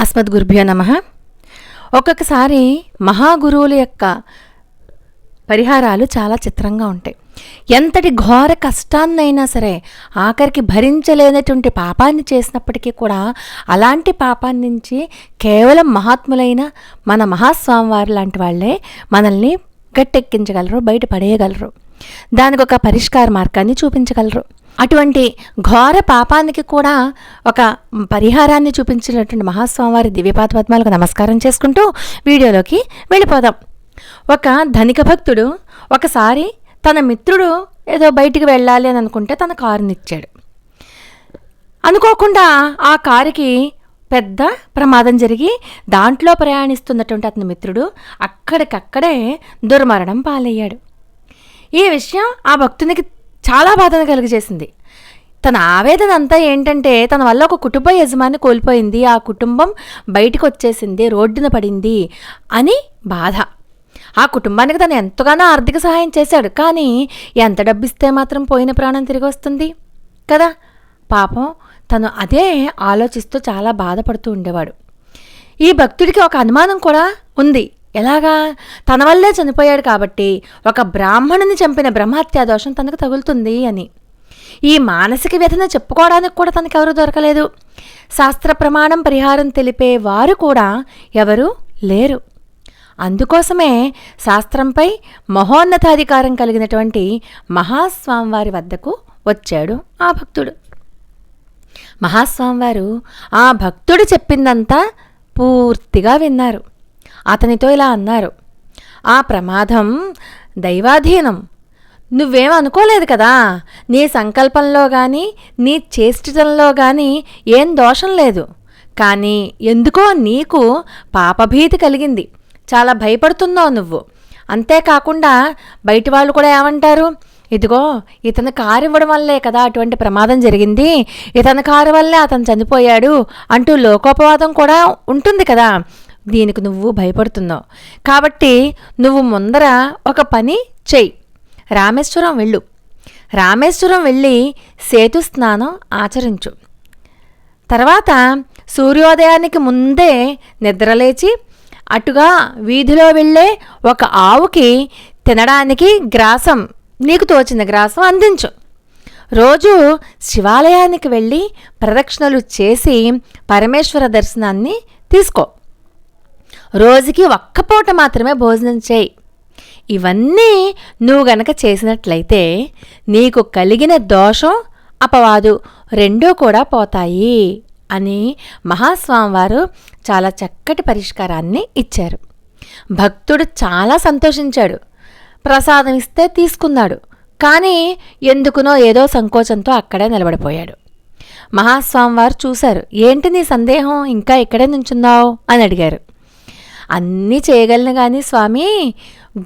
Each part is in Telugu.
అస్మద్గురుభ్యో నమ. ఒక్కొక్కసారి మహాగురువుల యొక్క పరిహారాలు చాలా చిత్రంగా ఉంటాయి. ఎంతటి ఘోర కష్టాన్నైనా సరే ఆఖరికి భరించలేనటువంటి పాపాన్ని చేసినప్పటికీ కూడా అలాంటి పాపాన్ని నుంచి కేవలం మహాత్ములైన మన మహాస్వామివారు లాంటి వాళ్ళే మనల్ని గట్టెక్కించగలరు బయట పడేయగలరు దానికి ఒక పరిష్కార మార్గాన్ని చూపించగలరు. అటువంటి ఘోర పాపానికి కూడా ఒక పరిహారాన్ని చూపించినటువంటి మహాస్వామివారి దివ్యపాద పద్మాలకు నమస్కారం చేసుకుంటూ వీడియోలోకి వెళ్ళిపోదాం. ఒక ధనిక భక్తుడు ఒకసారి తన మిత్రుడు ఏదో బయటికి వెళ్ళాలి అని అనుకుంటే తన కారుని ఇచ్చాడు. అనుకోకుండా ఆ కారుకి పెద్ద ప్రమాదం జరిగి దాంట్లో ప్రయాణిస్తున్నటువంటి అతని మిత్రుడు అక్కడికక్కడే దుర్మరణం పాలయ్యాడు. ఈ విషయం ఆ భక్తునికి చాలా బాధను కలిగజేసింది. తన ఆవేదన అంతా ఏంటంటే తన వల్ల ఒక కుటుంబ యజమాని కోల్పోయింది ఆ కుటుంబం బయటికి వచ్చేసింది రోడ్డున పడింది అని బాధ. ఆ కుటుంబానికి తను ఎంతగానో ఆర్థిక సహాయం చేశాడు కానీ ఎంత డబ్బిస్తే మాత్రం పోయిన ప్రాణం తిరిగి వస్తుంది కదా? పాపం తను అదే ఆలోచిస్తూ చాలా బాధపడుతూ ఉండేవాడు. ఈ భక్తుడికి ఒక అనుమానం కూడా ఉంది. ఎలాగా? తన వల్లే చనిపోయాడు కాబట్టి ఒక బ్రాహ్మణుని చంపిన బ్రహ్మహత్యా దోషం తనకు తగులుతుంది అని. ఈ మానసిక వ్యధన చెప్పుకోవడానికి కూడా తనకు ఎవరు దొరకలేదు. శాస్త్ర ప్రమాణం పరిహారం తెలిపే వారు కూడా ఎవరు లేరు. అందుకోసమే శాస్త్రంపై మహోన్నతాధికారం కలిగినటువంటి మహాస్వామివారి వద్దకు వచ్చాడు ఆ భక్తుడు. మహాస్వామివారు ఆ భక్తుడు చెప్పిందంతా పూర్తిగా విన్నారు. అతనితో ఇలా అన్నారు ఆ ప్రమాదం దైవాధీనం. నువ్వేం అనుకోలేదు కదా? నీ సంకల్పంలో కానీ నీ చేష్టితంలో కానీ ఏం దోషం లేదు. కానీ ఎందుకో నీకు పాపభీతి కలిగింది. చాలా భయపడుతున్నావు నువ్వు. అంతేకాకుండా బయటి వాళ్ళు కూడా ఏమంటారు? ఇదిగో ఇతను కారు ఇవ్వడం వల్లే కదా అటువంటి ప్రమాదం జరిగింది. ఇతని కారు వల్లే అతను చనిపోయాడు అంటూ లోకోపవాదం కూడా ఉంటుంది కదా. దీనికి నువ్వు భయపడుతున్నావు. కాబట్టి నువ్వు ముందర ఒక పని చెయ్యి. రామేశ్వరం వెళ్ళు. రామేశ్వరం వెళ్ళి సేతు స్నానం ఆచరించు. తర్వాత సూర్యోదయానికి ముందే నిద్రలేచి అటుగా వీధిలో వెళ్ళే ఒక ఆవుకి తినడానికి గ్రాసం నీకు తోచిన గ్రాసం అందించు. రోజు శివాలయానికి వెళ్ళి ప్రదక్షిణలు చేసి పరమేశ్వర దర్శనాన్ని తీసుకో. రోజుకి ఒక్క పూట మాత్రమే భోజనం చేయి. ఇవన్నీ నువ్వు గనక చేసినట్లయితే నీకు కలిగిన దోషం అపవాదు రెండూ కూడా పోతాయి అని మహాస్వామివారు చాలా చక్కటి పరిష్కారాన్ని ఇచ్చారు. భక్తుడు చాలా సంతోషించాడు. ప్రసాదం ఇస్తే తీసుకున్నాడు. కానీ ఎందుకునో ఏదో సంకోచంతో అక్కడే నిలబడిపోయాడు. మహాస్వామివారు చూశారు ఏంటి నీ సందేహం? ఇంకా ఇక్కడే నుంచున్నావు? అని అడిగారు. అన్నీ చేయగలను కానీ స్వామి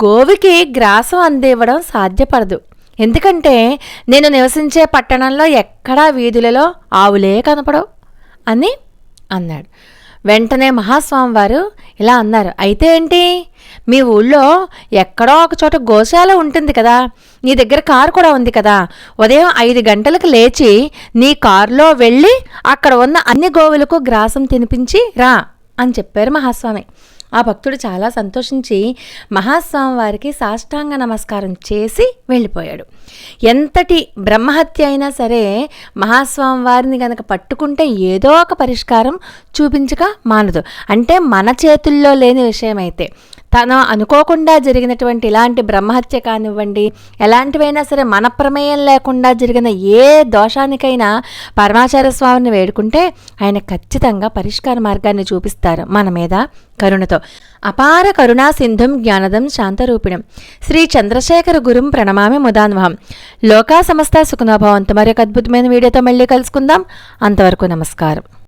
గోవికి గ్రాసం అందివ్వడం సాధ్యపడదు. ఎందుకంటే నేను నివసించే పట్టణంలో ఎక్కడా వీధులలో ఆవులే కనపడవు అని అన్నాడు. వెంటనే మహాస్వామి వారు ఇలా అన్నారు. అయితే ఏంటి? మీ ఊళ్ళో ఎక్కడో ఒక చోట గోశాల ఉంటుంది కదా. నీ దగ్గర కారు కూడా ఉంది కదా. ఉదయం ఐదు గంటలకు లేచి నీ కారులో వెళ్ళి అక్కడ ఉన్న అన్ని గోవులకు గ్రాసం తినిపించి రా అని చెప్పారు మహాస్వామి. ఆ భక్తుడు చాలా సంతోషించి మహాస్వామి వారికి సాష్టాంగ నమస్కారం చేసి వెళ్ళిపోయాడు. ఎంతటి బ్రహ్మహత్య అయినా సరే మహాస్వామి వారిని కనుక పట్టుకుంటే ఏదో ఒక పరిష్కారం చూపించక మానదు. అంటే మన చేతుల్లో లేని విషయం అయితే తను అనుకోకుండా జరిగినటువంటి ఇలాంటి బ్రహ్మహత్య కానివ్వండి ఎలాంటివైనా సరే మన ప్రమేయం లేకుండా జరిగిన ఏ దోషానికైనా పరమాచార్య స్వామిని వేడుకుంటే ఆయన ఖచ్చితంగా పరిష్కార మార్గాన్ని చూపిస్తారు మన మీద కరుణతో. అపార కరుణా సింధుం జ్ఞానదం శాంతరూపిణం. శ్రీ చంద్రశేఖర గురుం ప్రణమామి ముదాన్వహం. లోకా సమస్త సుఖనోభవంతు మరొక ఒక అద్భుతమైన వీడియోతో మళ్ళీ కలుసుకుందాం. అంతవరకు నమస్కారం.